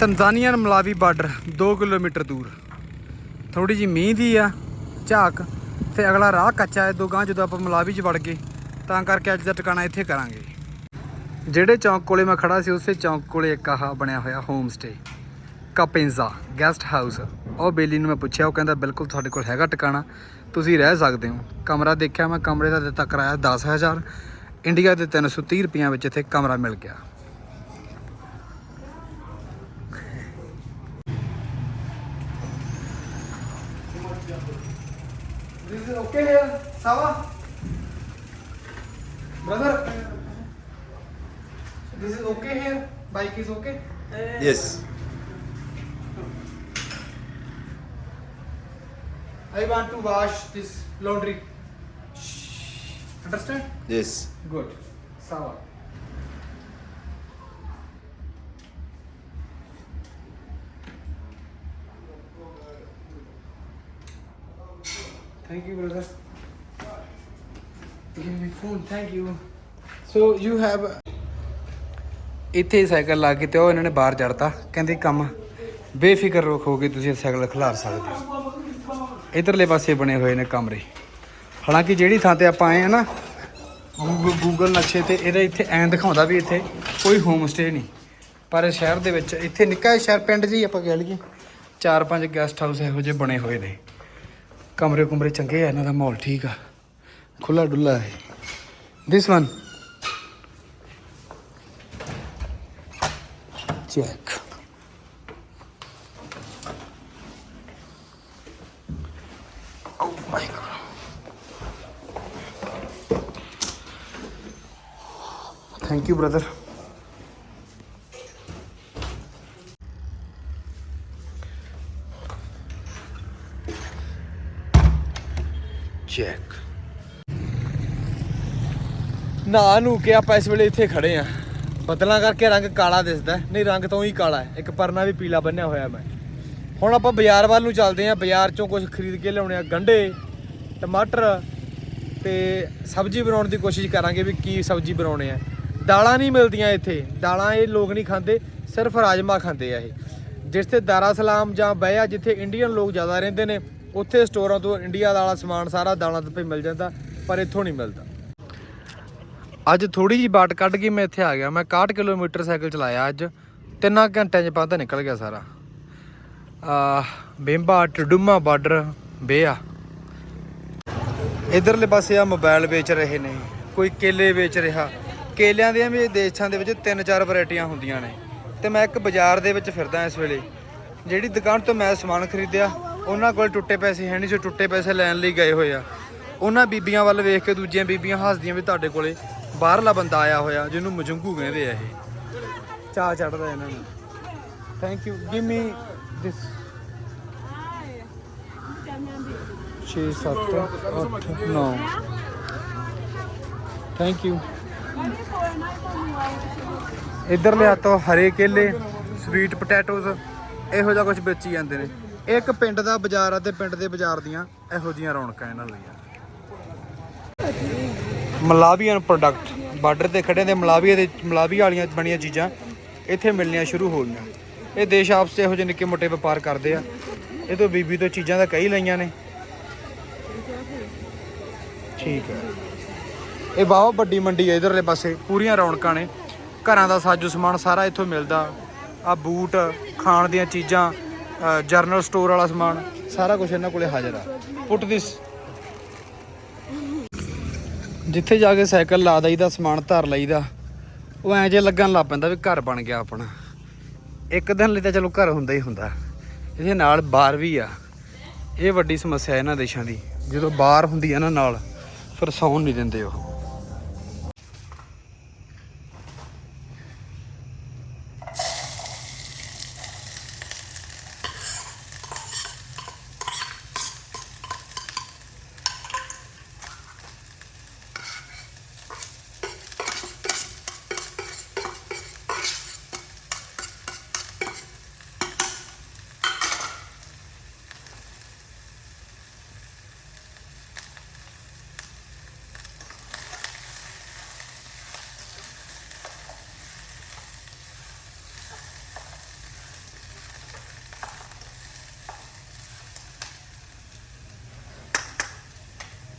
S1: ਤਨਜ਼ਾਨੀਆ, ਮਲਾਵੀ ਬਾਰਡਰ 2 ਕਿਲੋਮੀਟਰ ਦੂਰ। ਥੋੜੀ ਜੀ ਮੀਂਹ ਦੀ ਆ, ਝਾਕ। ਤੇ ਅਗਲਾ ਰਾਹ ਕੱਚਾ ਹੈ, ਦੋ ਗਾਂ ਜਦੋਂ ਆਪਾਂ ਮਲਾਵੀ 'ਚ ਵੜ ਗਏ, ਤਾਂ ਕਰਕੇ ਅੱਜ ਦਾ ਟਿਕਾਣਾ ਇੱਥੇ ਕਰਾਂਗੇ। ਜਿਹੜੇ ਚੌਂਕ ਕੋਲੇ ਮੈਂ ਖੜਾ ਸੀ, ਉਸੇ ਚੌਂਕ ਕੋਲੇ ਇੱਕ ਆਹ ਬਣਿਆ ਹੋਇਆ home stay Kapinza guest house ਉਹ ਬੇਲੀ ਨੂੰ ਮੈਂ ਪੁੱਛਿਆ, ਉਹ ਕਹਿੰਦਾ, ਬਿਲਕੁਲ ਤੁਹਾਡੇ ਕੋਲ ਹੈਗਾ ਟਿਕਾਣਾ। ਤੁਸੀਂ ਰਹਿ ਸਕਦੇ ਹੋ। ਕਮਰਾ ਦੇਖਿਆ ਮੈਂ, ਕਮਰੇ ਦਾ ਦਿੱਤਾ ਕਿਰਾਇਆ 10000 ਇੰਡੀਆ ਦੇ 330 ਰੁਪਈਆਂ ਵਿੱਚ ਇੱਥੇ ਕਮਰਾ ਮਿਲ ਗਿਆ। This is okay here, Sawa? Brother, this is okay here? Bike is okay?
S2: Yes.
S1: I want to wash this laundry. Shh. Understand?
S2: Yes.
S1: Good. Sawa. Thank you, brother. Give me phone. Thank you. So you have ਇੱਥੇ ਹੀ cycle ਲਾ ਕੇ ਤੇ ਉਹ ਇਹਨਾਂ ਨੇ ਬਾਹਰ ਜੜਤਾ ਕਹਿੰਦੇ ਕੰਮ ਬੇਫਿਕਰ ਰੱਖੋ ਕਿ ਤੁਸੀਂ ਸਾਈਕਲ ਖਿਲਾਰ ਸਕਦੇ ਹੋ ਇਧਰਲੇ ਪਾਸੇ ਬਣੇ ਹੋਏ ਨੇ ਕਮਰੇ ਹਾਲਾਂਕਿ ਜਿਹੜੀ ਥਾਂ ਤੇ ਆਪਾਂ ਆਏ ਆ ਨਾ ਗੂਗਲ ਗੂਗਲ ਨਕਸ਼ੇ ਤੇ ਇਹਦਾ ਇੱਥੇ ਐਂ ਦਿਖਾਉਂਦਾ ਵੀ ਇੱਥੇ ਕੋਈ ਹੋਮ ਸਟੇ ਨਹੀਂ ਪਰ ਸ਼ਹਿਰ ਦੇ ਵਿੱਚ ਇੱਥੇ ਨਿੱਕਾ ਸ਼ਹਿਰ ਪਿੰਡ ਜੀ ਆਪਾਂ ਕਹਿ ਲਈਏ ਚਾਰ ਪੰਜ ਗੈਸਟ ਹਾਊਸ ਇਹੋ ਜਿਹੇ ਬਣੇ ਹੋਏ ਨੇ ਕਮਰੇ ਕੁਮਰੇ ਚੰਗੇ ਆ, ਇਹਨਾਂ ਦਾ ਮਾਹੌਲ ਠੀਕ ਆ। ਖੁੱਲਾ ਡੁੱਲਾ ਹੈ। This one check oh my god thank you brother check ਨਾ ਨੂੰ ਕਿ ਆਪਾਂ ਇਸ ਵੇਲੇ ਇੱਥੇ ਖੜੇ ਆ। ਬਦਲਾਂ ਕਰਕੇ ਰੰਗ ਕਾਲਾ ਦਿਸਦਾ ਨਹੀਂ, ਰੰਗ ਤਾਂ ਹੀ ਕਾਲਾ ਹੈ। ਇੱਕ ਪਰਨਾ ਵੀ ਪੀਲਾ ਬੰਨਿਆ ਹੋਇਆ ਮੈਂ। ਹੁਣ ਆਪਾਂ ਬਾਜ਼ਾਰ ਵੱਲ ਨੂੰ ਚੱਲਦੇ ਆ। ਬਾਜ਼ਾਰ ਚੋਂ ਕੁਝ ਖਰੀਦ ਕੇ ਲਿਆਉਣੇ ਆ ਗੰਢੇ, ਟਮਾਟਰ ਤੇ ਸਬਜ਼ੀ ਬਣਾਉਣ ਦੀ ਕੋਸ਼ਿਸ਼ ਕਰਾਂਗੇ ਵੀ ਕੀ ਸਬਜ਼ੀ ਬਣਾਉਣੇ ਆ। ਦਾਲਾਂ ਨਹੀਂ ਮਿਲਦੀਆਂ ਇੱਥੇ। ਦਾਲਾਂ ਇਹ ਲੋਕ ਨਹੀਂ ਖਾਂਦੇ, ਸਿਰਫ ਰਾਜਮਾ ਖਾਂਦੇ ਆ ਇਹ। ਜਿਸ 'ਤੇ ਦਾਰਾ ਸਲਾਮ ਜਾਂ ਬਹਿਆ ਜਿੱਥੇ ਇੰਡੀਅਨ ਲੋਕ ਜ਼ਿਆਦਾ ਰਹਿੰਦੇ ਨੇ ਉੱਥੇ ਸਟੋਰਾਂ ਤੋਂ ਇੰਡੀਆ ਵਾਲਾ ਸਮਾਨ ਸਾਰਾ ਦਾਲਾਂ ਤੇ ਮਿਲ ਜਾਂਦਾ, ਪਰ ਇੱਥੋਂ ਨਹੀਂ ਮਿਲਦਾ। ਅੱਜ ਥੋੜੀ ਜੀ ਬਾਟ ਕੱਢ ਕੇ ਮੈਂ ਇੱਥੇ ਆ ਗਿਆ। ਮੈਂ 61 ਕਿਲੋਮੀਟਰ ਸਾਈਕਲ ਚਲਾਇਆ ਅੱਜ। ਤਿੰਨਾਂ ਘੰਟਿਆਂ 'ਚ ਪਤਾ ਨਿਕਲ ਗਿਆ ਸਾਰਾ। ਆ, ਬੇਂਬਾ, ਟਡੂਮਾ ਬਾਰਡਰ, ਬੇਆ। ਇਧਰਲੇ ਪਾਸੇ ਆ ਮੋਬਾਈਲ ਵੇਚ ਰਹੇ ਨੇ। ਕੋਈ ਕੇਲੇ ਵੇਚ ਰਿਹਾ। ਕੇਲਿਆਂ ਦੀਆਂ ਵੀ ਦੇਸ਼ਾਂ ਦੇ ਵਿੱਚ ਤਿੰਨ ਚਾਰ ਵੈਰਾਈਟੀਆਂ ਹੁੰਦੀਆਂ ਨੇ। ਤੇ ਮੈਂ ਇੱਕ ਬਾਜ਼ਾਰ ਦੇ ਵਿੱਚ ਫਿਰਦਾ ਇਸ ਵੇਲੇ। ਜਿਹੜੀ ਦੁਕਾਨ ਤੋਂ ਮੈਂ ਸਮਾਨ ਖਰੀਦਿਆ ਉਹਨਾਂ ਕੋਲ ਟੁੱਟੇ ਪੈਸੇ ਹੈ ਨਹੀਂ ਜੋ ਟੁੱਟੇ ਪੈਸੇ ਲੈਣ ਲਈ ਗਏ ਹੋਏ ਆ। ਉਹਨਾਂ ਬੀਬੀਆਂ ਵੱਲ ਵੇਖ ਕੇ ਦੂਜੀਆਂ ਬੀਬੀਆਂ ਹੱਸਦੀਆਂ ਵੀ ਤੁਹਾਡੇ ਕੋਲੇ ਬਾਹਰਲਾ ਬੰਦਾ ਆਇਆ ਹੋਇਆ, ਜਿਹਨੂੰ ਮਜੰਗੂ ਕਹਿੰਦੇ ਆ ਇਹ। ਚਾਹ ਚੜਦਾ ਇਹਨਾਂ ਨੂੰ। Thank you give me this 6 7 8 9 thank you ਇੱਧਰ ਲਿਆ ਤਾਂ ਹਰੇ ਕੇਲੇ ਸਵੀਟ ਪੋਟੈਟੋਸ ਇਹੋ ਜਿਹਾ ਕੁਝ ਵੇਚੀ ਜਾਂਦੇ ਨੇ। ਇੱਕ ਪਿੰਡ ਦਾ ਬਾਜ਼ਾਰ ਆ ਤੇ ਪਿੰਡ ਦੇ ਬਾਜ਼ਾਰ ਦੀਆਂ ਇਹੋ ਜੀਆਂ ਰੌਣਕਾਂ ਇਹਨਾਂ ਲਈਆਂ ਮਲਾਵੀਅਨ ਪ੍ਰੋਡਕਟ ਬਾਰਡਰ ਤੇ ਖੜੇ ਦੇ ਮਲਾਵੀਆ ਦੇ ਮਲਾਵੀ ਵਾਲੀਆਂ ਬਣੀਆਂ ਚੀਜ਼ਾਂ ਇੱਥੇ ਮਿਲਣੀਆਂ ਸ਼ੁਰੂ ਹੋ ਗਈਆਂ। ਇਹ ਦੇਸ਼ ਆਪਸ 'ਚ ਇਹੋ ਜਿਹੇ ਨਿੱਕੇ ਮੋਟੇ ਵਪਾਰ ਕਰਦੇ ਆ। ਇਹ ਤੋਂ ਬੀਬੀ ਤੋਂ ਚੀਜ਼ਾਂ ਤਾਂ ਕਈ ਲਈਆਂ ਨੇ। ਠੀਕ ਹੈ। ਇਹ ਬਹੁਤ ਵੱਡੀ ਮੰਡੀ ਹੈ ਇਧਰਲੇ ਪਾਸੇ, ਪੂਰੀਆਂ ਰੌਣਕਾਂ ਨੇ। ਘਰਾਂ ਦਾ ਸਾਜੋ ਸਮਾਨ ਸਾਰਾ ਇੱਥੋਂ ਮਿਲਦਾ। ਆ ਬੂਟ, ਖਾਣ ਦੀਆਂ ਚੀਜ਼ਾਂ ਜਰਨਲ ਸਟੋਰ ਵਾਲਾ ਸਮਾਨ। ਸਾਰਾ ਕੁਝ ਇਹਨਾਂ ਕੋਲੇ ਹਾਜ਼ਰ ਆ। ਪੁੱਟ ਦਿਸ ਜਿੱਥੇ ਜਾ ਕੇ ਸਾਈਕਲ ਲਾ ਦਈਦਾ ਸਮਾਨ ਧਰ ਲਈਦਾ ਉਹ ਐਂ ਜੇ ਲੱਗਣ ਲੱਗ ਪੈਂਦਾ ਵੀ ਘਰ ਬਣ ਗਿਆ ਆਪਣਾ। ਇੱਕ ਦਿਨ ਲਈ ਤਾਂ ਚਲੋ ਘਰ ਹੁੰਦਾ ਹੀ ਹੁੰਦਾ। ਇਹਦੇ ਨਾਲ ਬਾਰ ਵੀ ਆ। ਇਹ ਵੱਡੀ ਸਮੱਸਿਆ ਇਹਨਾਂ ਦੇਸ਼ਾਂ ਦੀ। ਜਦੋਂ ਬਾਹਰ ਹੁੰਦੀ ਨਾ ਨਾਲ ਫਿਰ ਸੌਣ ਨਹੀਂ ਦਿੰਦੇ ਉਹ।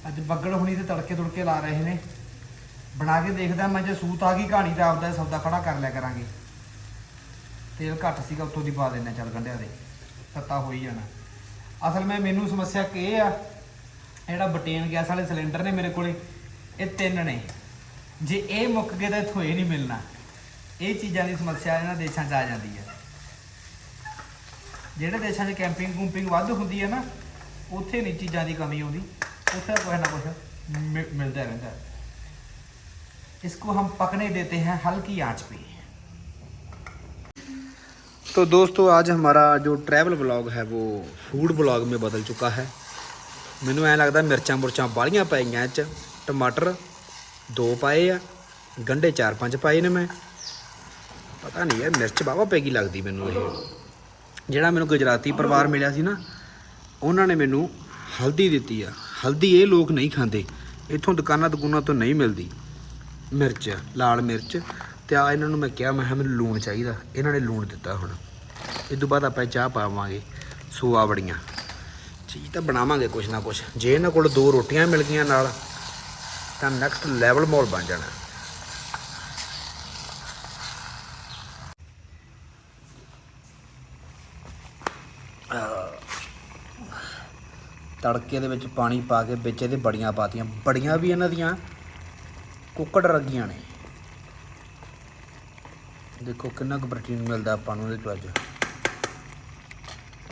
S1: ਅੱਜ ਬੱਗੜ ਹੁਣੀ ਤੇ ਤੜਕੇ ਤੁੜਕੇ ਲਾ ਰਹੇ ਨੇ। ਬਣਾ ਕੇ ਦੇਖਦਾ ਮੈਂ ਜੇ ਸੂਤ ਆ ਗਈ, ਕਹਾਣੀ ਤਾਂ ਆਪਦਾ ਸੌਦਾ ਖੜਾ ਕਰ ਲਿਆ ਕਰਾਂਗੇ। ਤੇਲ ਘੱਟ ਸੀਗਾ ਉੱਤੋਂ ਦੀ ਪਾ ਦੇਣਾ ਚੱਲ ਗੰਢਿਆਂ ਦੇ। ਤੱਤਾ ਹੋ ਹੀ ਜਾਣਾ। ਅਸਲ ਮੈਂ, ਮੈਨੂੰ ਸਮੱਸਿਆ ਕਿ ਇਹ ਆ, ਜਿਹੜਾ ਬਟੇਨ ਗੈਸ ਵਾਲੇ ਸਿਲੰਡਰ ਨੇ ਮੇਰੇ ਕੋਲੇ, ਇਹ ਤਿੰਨ ਨੇ। ਜੇ ਇਹ ਮੁੱਕ ਗਏ ਤਾਂ ਇੱਥੋਂ ਇਹ ਨਹੀਂ ਮਿਲਣਾ। ਇਹ ਚੀਜ਼ਾਂ ਦੀ ਸਮੱਸਿਆ ਇਹਨਾਂ ਦੇਸ਼ਾਂ 'ਚ ਆ ਜਾਂਦੀ ਹੈ ਜਿਹੜੇ ਦੇਸ਼ਾਂ 'ਚ ਕੈਂਪਿੰਗ ਕੁੰਪਿੰਗ ਵੱਧ ਹੁੰਦੀ ਹੈ ਨਾ, ਉੱਥੇ ਨਹੀਂ ਚੀਜ਼ਾਂ ਦੀ ਕਮੀ ਆਉਂਦੀ। ਉੱਥੇ ਕੁਛ ਨਾ ਕੁਛ ਮਿ- ਮਿਲਦਾ रहता है इसको हम पकने देते हैं हल्की आंच पे तो दोस्तों आज हमारा जो ट्रैवल ब्लॉग है वो फूड ब्लॉग में बदल चुका है ਮੈਨੂੰ ਐ ਲੱਗਦਾ ਮਿਰਚਾਂ ਮੁਰਚਾਂ ਬਾਲੀਆਂ ਪੈ ਗਈਆਂ ਇਹ ਚ ਟਮਾਟਰ ਦੋ ਪਾਏ ਆ ਗੰਢੇ ਚਾਰ ਪੰਜ ਪਾਏ ਨੇ ਮੈਂ ਪਤਾ ਨਹੀਂ ਯਾਰ ਮਿਰਚ ਬਾਵਾ ਪੈ ਗਈ ਲੱਗਦੀ ਮੈਨੂੰ ਇਹ ਜਿਹੜਾ ਮੈਨੂੰ ਗੁਜਰਾਤੀ ਪਰਿਵਾਰ ਮਿਲਿਆ ਸੀ ਨਾ ਉਹਨਾਂ ਨੇ ਮੈਨੂੰ ਹਲਦੀ ਦਿੱਤੀ ਆ ਹਲਦੀ ਇਹ ਲੋਕ ਨਹੀਂ ਖਾਂਦੇ। ਇੱਥੋਂ ਦੁਕਾਨਾਂ ਦੁਕਾਨਾਂ ਤੋਂ ਨਹੀਂ ਮਿਲਦੀ। ਮਿਰਚ, ਲਾਲ ਮਿਰਚ ਤੇ ਆ ਇਹਨਾਂ ਨੂੰ ਮੈਂ ਕਿਹਾ ਮੈਂ ਕਿਹਾ ਮੈਨੂੰ ਲੂਣ ਚਾਹੀਦਾ। ਇਹਨਾਂ ਨੇ ਲੂਣ ਦਿੱਤਾ ਹੁਣ। ਇਸ ਤੋਂ ਬਾਅਦ ਆਪਾਂ ਚਾਹ ਪਾਵਾਂਗੇ, ਸੋਆ ਬੜੀਆਂ ਚੀਜ਼ ਤਾਂ ਬਣਾਵਾਂਗੇ ਕੁਛ ਨਾ ਕੁਛ। ਜੇ ਇਹਨਾਂ ਕੋਲ ਦੋ ਰੋਟੀਆਂ ਮਿਲ ਗਈਆਂ ਨਾਲ, ਤਾਂ ਨੈਕਸਟ ਲੈਵਲ ਮੋਲ ਬਣ ਜਾਣਾ। ਤੜਕੇ ਦੇ ਵਿੱਚ ਪਾਣੀ ਪਾ ਕੇ ਵਿੱਚ ਇਹਦੇ ਬੜੀਆਂ ਪਾਤੀਆਂ ਬੜੀਆਂ ਵੀ ਇਹਨਾਂ ਦੀਆਂ ਕੁੱਕੜ ਰਗੀਆਂ ਨੇ ਦੇਖੋ ਕਿੰਨਾ ਕੁ ਪ੍ਰੋਟੀਨ ਮਿਲਦਾ ਆਪਾਂ ਨੂੰ ਇਹਦੇ ਤੋਂ ਅੱਜ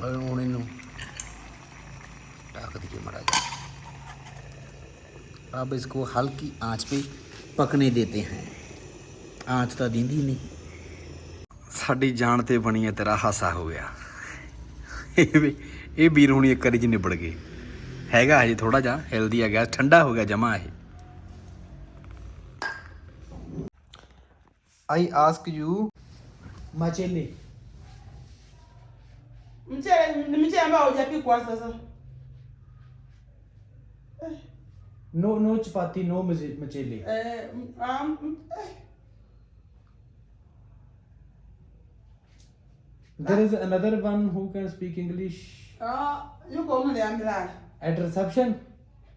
S1: ਔਰ ਹੁਣ ਇਹਨੂੰ ढक दीजिए मरा अब इसको हल्की आंच पे पकने देते हैं
S2: ਆਂਚ ਤਾਂ ਦਿੰਦੀ ਨਹੀਂ
S1: ਸਾਡੀ ਜਾਨ ਤੇ ਬਣੀ ਹੈ ਤੇਰਾ ਹਾਸਾ ਹੋ ਗਿਆ ਇਹ ਵੀ- ਇਹ ਵੀਰ ਹੁਣੀ ਇੱਕ ਵਾਰੀ ਚ ਨਿਬੜ ਗਏ ਹੈਗਾ ਹਜੇ ਥੋੜਾ ਜਿਹਾ ਹੈਲਦੀ ਆ ਗਿਆ ਠੰਡਾ ਹੋ ਗਿਆ ਜਮਾ ਇਹ I ask you
S2: machele
S3: Mchele ni mchele ambao hujapikwa sasa.
S2: no no chapati no mache- machele
S3: Eh, m- um, m- eh,
S2: there is another one who can speak english
S3: ah, yuko mle amelala.
S2: At reception?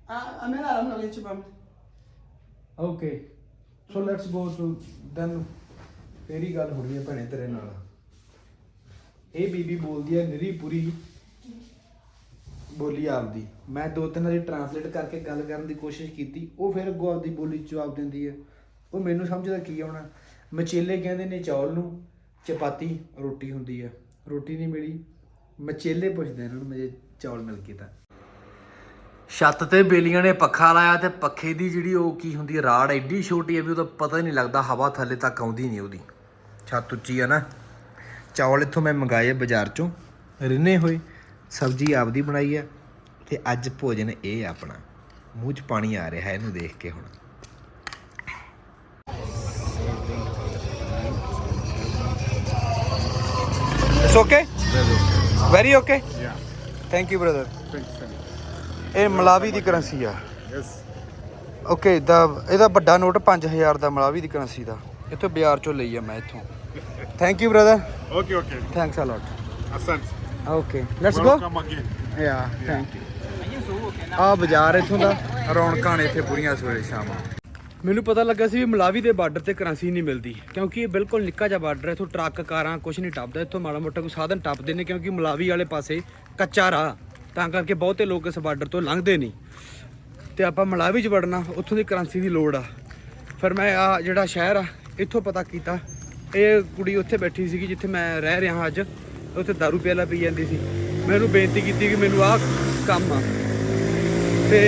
S3: Ah, amelala mle kwenye chumba.
S2: okay. So let's go to then ਫੇਰੀ ਗੱਲ ਹੋ ਰਹੀ ਹੈ ਭੈਣੇ ਤੇਰੇ ਨਾਲ ਇਹ ਬੀਬੀ ਬੋਲਦੀ ਹੈ ਨਿਰੀ ਪੂਰੀ ਬੋਲੀ ਆਪਦੀ ਮੈਂ ਦੋ ਤਿੰਨ ਵਾਰੀ ਟਰਾਂਸਲੇਟ ਕਰਕੇ ਗੱਲ ਕਰਨ ਦੀ ਕੋਸ਼ਿਸ਼ ਕੀਤੀ ਉਹ ਫਿਰ ਅੱਗੋਂ ਆਪਦੀ ਬੋਲੀ 'ਚ ਜਵਾਬ ਦਿੰਦੀ ਹੈ ਉਹ ਮੈਨੂੰ ਸਮਝਦਾ ਕੀ ਆਉਣਾ ਮਚੇਲੇ ਕਹਿੰਦੇ ਨੇ ਚੌਲ ਨੂੰ ਚਪਾਤੀ ਰੋਟੀ ਹੁੰਦੀ ਹੈ ਰੋਟੀ ਨਹੀਂ ਮਿਲੀ ਮਚੇਲੇ ਪੁੱਛਦੇ ਇਹਨਾਂ ਨੂੰ ਮੇਰੇ ਚੌਲ ਮਿਲ ਗਏ ਤਾਂ
S1: ਛੱਤ ਤੇ ਬੇਲੀਆਂ ਨੇ ਪੱਖਾ ਲਾਇਆ ਤੇ ਪੱਖੇ ਦੀ ਜਿਹੜੀ ਉਹ ਕੀ ਹੁੰਦੀ ਹੈ ਰਾੜ ਐਡੀ ਛੋਟੀ ਹੈ ਵੀ ਉਹਦਾ ਪਤਾ ਹੀ ਨਹੀਂ ਲੱਗਦਾ ਹਵਾ ਥੱਲੇ ਤੱਕ ਆਉਂਦੀ ਨਹੀਂ ਉਹਦੀ। ਛੱਤ ਉੱਚੀ ਆ ਨਾ। ਚੌਲ ਇੱਥੋਂ ਮੈਂ ਮੰਗਾਏ ਬਾਜ਼ਾਰ ਚੋਂ ਰਿੰਨੇ ਹੋਏ ਸਬਜ਼ੀ ਆਪਦੀ ਬਣਾਈ ਆ ਤੇ ਅੱਜ ਭੋਜਨ ਇਹ ਆਪਣਾ। ਮੂੰਹ 'ਚ ਪਾਣੀ ਆ ਰਿਹਾ ਹੈ ਇਹਨੂੰ ਦੇਖ ਕੇ ਹੁਣ। It's okay very okay thank you brother ਇਹ ਮਲਾਵੀ ਦੀ ਕਰੰਸੀ ਆ।
S4: Yes.
S1: ਓਕੇ ਦਾ ਇਹਦਾ ਵੱਡਾ ਨੋਟ 5000 ਦਾ ਮਲਾਵੀ ਦੀ ਕਰੰਸੀ ਦਾ। ਇੱਥੋਂ ਬਾਜ਼ਾਰ ਚੋਂ ਲਈ ਆ ਮੈਂ ਇੱਥੋਂ। Thank you brother
S4: Okay, okay.
S1: Thanks a lot
S4: Asante.
S1: Okay
S4: let's go.
S1: Yeah thank you ਆ ਬਾਜ਼ਾਰ ਇੱਥੋਂ ਦਾ ਰੌਣਕਾਂ ਨੇ ਇੱਥੇ ਪੂਰੀਆਂ ਸਵੇਰੇ ਸ਼ਾਮ। ਮੈਨੂੰ ਪਤਾ ਲੱਗਾ ਸੀ ਵੀ ਮਲਾਵੀ ਦੇ ਬਾਰਡਰ ਤੇ ਕਰੰਸੀ ਨਹੀਂ ਮਿਲਦੀ ਕਿਉਂਕਿ ਇਹ ਬਿਲਕੁਲ ਨਿੱਕਾ ਜਿਹਾ ਬਾਰਡਰ ਹੈ ਇੱਥੋਂ ਟਰੱਕ ਕਾਰਾਂ ਕੁਝ ਨਹੀਂ ਟੱਪਦਾ ਇੱਥੋਂ ਮਾੜਾ ਮੋਟਾ ਕੋਈ ਸਾਧਨ ਟੱਪਦੇ ਨੇ ਕਿਉਂਕਿ ਮਲਾਵੀ ਵਾਲੇ ਪਾਸੇ ਕੱਚਾ ਰਾਹ। ਤਾਂ ਕਰਕੇ ਬਹੁਤੇ ਲੋਕ ਇਸ ਬਾਰਡਰ ਤੋਂ ਲੰਘਦੇ ਨਹੀਂ। ਤੇ ਆਪਾਂ ਮਲਾਵੀ 'ਚ ਵੜਨਾ, ਉੱਥੋਂ ਦੀ ਕਰੰਸੀ ਦੀ ਲੋੜ ਆ। ਫਿਰ ਮੈਂ ਆ ਜਿਹੜਾ ਸ਼ਹਿਰ ਆ, ਇੱਥੋਂ ਪਤਾ ਕੀਤਾ। ਇਹ ਕੁੜੀ ਉੱਥੇ ਬੈਠੀ ਸੀਗੀ ਜਿੱਥੇ ਮੈਂ ਰਹਿ ਰਿਹਾ ਅੱਜ। ਉੱਥੇ दारू ਪਿਆਲਾ ਪੀ ਜਾਂਦੀ ਸੀ। ਮੈਂ ਉਹਨੂੰ ਬੇਨਤੀ ਕੀਤੀ ਕਿ ਮੈਨੂੰ ਆਹ ਕੰਮ ਆ। ਤੇ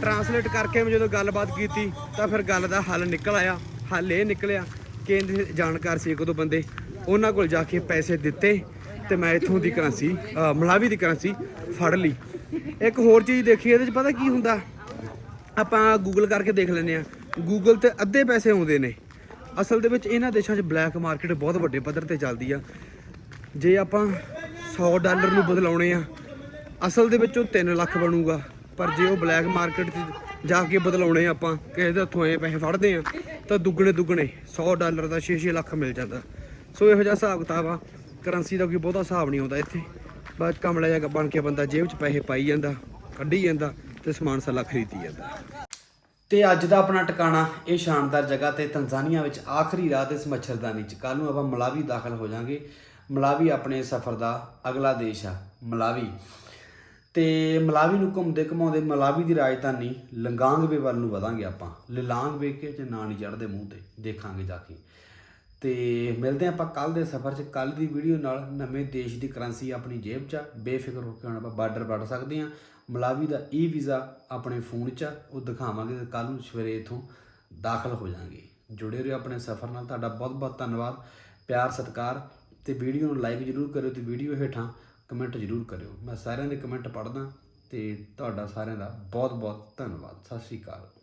S1: ਟਰਾਂਸਲੇਟ ਕਰਕੇ ਮੈਂ ਜਦੋਂ ਗੱਲਬਾਤ ਕੀਤੀ, ਤਾਂ ਫਿਰ ਗੱਲ ਦਾ ਹੱਲ ਨਿਕਲ ਆਇਆ। ਹੱਲ ਇਹ ਨਿਕਲਿਆ ਕਿ ਜਾਣਕਾਰ ਸੀ ਇੱਕ ਦੋ ਬੰਦੇ, ਉਹਨਾਂ ਕੋਲ ਜਾ ਕੇ ਪੈਸੇ ਦਿੱਤੇ ਤੇ ਮੈਂ ਇੱਥੋਂ ਦੀ ਕਰੰਸੀ ਮਲਾਵੀ ਦੀ ਕਰੰਸੀ ਫੜ ਲਈ। ਇੱਕ ਹੋਰ ਚੀਜ਼ ਦੇਖੀ, ਇਹਦੇ ਚ ਪਤਾ ਕੀ ਹੁੰਦਾ? ਆਪਾਂ ਗੂਗਲ ਕਰਕੇ ਦੇਖ ਲੈਂਦੇ ਆ ਗੂਗਲ ਤੇ ਅੱਧੇ ਪੈਸੇ ਆਉਂਦੇ ਨੇ। ਅਸਲ ਦੇ ਵਿੱਚ ਇਹਨਾਂ ਦੇਸ਼ਾਂ 'ਚ ਬਲੈਕ ਮਾਰਕੀਟ ਬਹੁਤ ਵੱਡੇ ਪੱਧਰ ਤੇ ਚੱਲਦੀ ਆ। ਜੇ ਆਪਾਂ 100 ਡਾਲਰ ਨੂੰ ਬਦਲਾਉਣੇ ਆ, ਅਸਲ ਦੇ ਵਿੱਚ ਉਹ 3 ਲੱਖ ਬਣੂਗਾ। ਪਰ ਜੇ ਉਹ ਬਲੈਕ ਮਾਰਕੀਟ 'ਚ ਜਾ ਕੇ ਬਦਲਾਉਣੇ ਆਪਾਂ, ਕਿਸੇ ਦੇ ਹੱਥੋਂ ਐ ਪੈਸੇ ਫੜਦੇ ਆ, ਤਾਂ ਦੁੱਗਣੇ ਦੁੱਗਣੇ 100 ਡਾਲਰ ਦਾ 6-6 ਲੱਖ ਮਿਲ ਜਾਂਦਾ। ਸੋ ਇਹੋ ਜਿਹਾ ਹਿਸਾਬ ਕਿਤਾਬ ਆ, ਕਰੰਸੀ ਦਾ ਕੋਈ ਬਹੁਤਾ ਹਿਸਾਬ ਨਹੀਂ ਆਉਂਦਾ ਇੱਥੇ। ਬਸ ਕਮਲਾ ਜਿਹਾ ਬਣ ਕੇ ਬੰਦਾ ਜੇਬ 'ਚ ਪੈਸੇ ਪਾਈ ਜਾਂਦਾ, ਕੱਢੀ ਜਾਂਦਾ ਤੇ ਸਮਾਨ ਸਾਲਾ ਖਰੀਦੀ ਜਾਂਦਾ। ਤੇ ਅੱਜ ਦਾ ਆਪਣਾ ਟਿਕਾਣਾ ਇਹ ਸ਼ਾਨਦਾਰ ਜਗ੍ਹਾ ਤੇ ਤੰਜ਼ਾਨੀਆ ਵਿੱਚ ਆਖਰੀ ਰਾਤ ਇਸ ਮੱਛਰਦਾਨੀ 'ਚ। ਕੱਲ ਨੂੰ ਆਪਾਂ ਮਲਾਵੀ ਦਾਖਲ ਹੋ ਜਾਾਂਗੇ। ਮਲਾਵੀ ਆਪਣੇ ਸਫ਼ਰ ਦਾ ਅਗਲਾ ਦੇਸ਼ ਆ। ਮਲਾਵੀ। ਤੇ ਮਲਾਵੀ ਨੂੰ ਘੁੰਮਦੇ ਘਮਾਉਂਦੇ ਮਲਾਵੀ ਦੀ ਰਾਜਧਾਨੀ ਲੰਗਾਂਗਵੇ ਵੱਲ ਨੂੰ ਵਧਾਂਗੇ ਆਪਾਂ। ਲਿਲਾਂਗ ਵੇਖ ਕੇ ਤੇ ਨਾਂ ਨਹੀਂ ਚੜਦੇ ਮੂੰਹ ਤੇ ਦੇਖਾਂਗੇ ਜਾ ਕੇ। ਤੇ ਮਿਲਦੇ ਹਾਂ ਆਪਾਂ ਕੱਲ ਦੇ ਸਫ਼ਰ 'ਚ ਕੱਲ ਦੀ ਵੀਡੀਓ ਨਾਲ ਨਵੇਂ ਦੇਸ਼ ਦੀ ਕਰੰਸੀ ਆਪਣੀ ਜੇਬ 'ਚ ਆ, ਬੇਫਿਕਰ ਹੋ ਕੇ ਹੁਣ ਆਪਾਂ ਬਾਰਡਰ ਵੜ ਸਕਦੇ ਹਾਂ। ਮਲਾਵੀ ਦਾ ਈ ਵੀਜ਼ਾ ਆਪਣੇ ਫੋਨ 'ਚ ਆ, ਉਹ ਦਿਖਾਵਾਂਗੇ ਤੇ ਕੱਲ ਨੂੰ ਸਵੇਰੇ ਇਥੋਂ ਦਾਖਲ ਹੋ ਜਾਾਂਗੇ ਜੁੜੇ ਰਹੋ ਆਪਣੇ ਸਫ਼ਰ ਨਾਲ। ਤੁਹਾਡਾ ਬਹੁਤ ਬਹੁਤ ਧੰਨਵਾਦ ਪਿਆਰ ਸਤਿਕਾਰ। ਤੇ ਵੀਡੀਓ ਨੂੰ ਲਾਈਕ ਜਰੂਰ ਕਰਿਓ ਤੇ ਵੀਡੀਓ ਹੇਠਾਂ ਕਮੈਂਟ ਜਰੂਰ ਕਰਿਓ। ਮੈਂ ਸਾਰਿਆਂ ਦੇ ਕਮੈਂਟ ਪੜ੍ਹਦਾ ਤੇ ਤੁਹਾਡਾ ਸਾਰਿਆਂ ਦਾ ਬਹੁਤ ਬਹੁਤ ਧੰਨਵਾਦ। ਸਤਿ ਸ਼੍ਰੀ ਅਕਾਲ।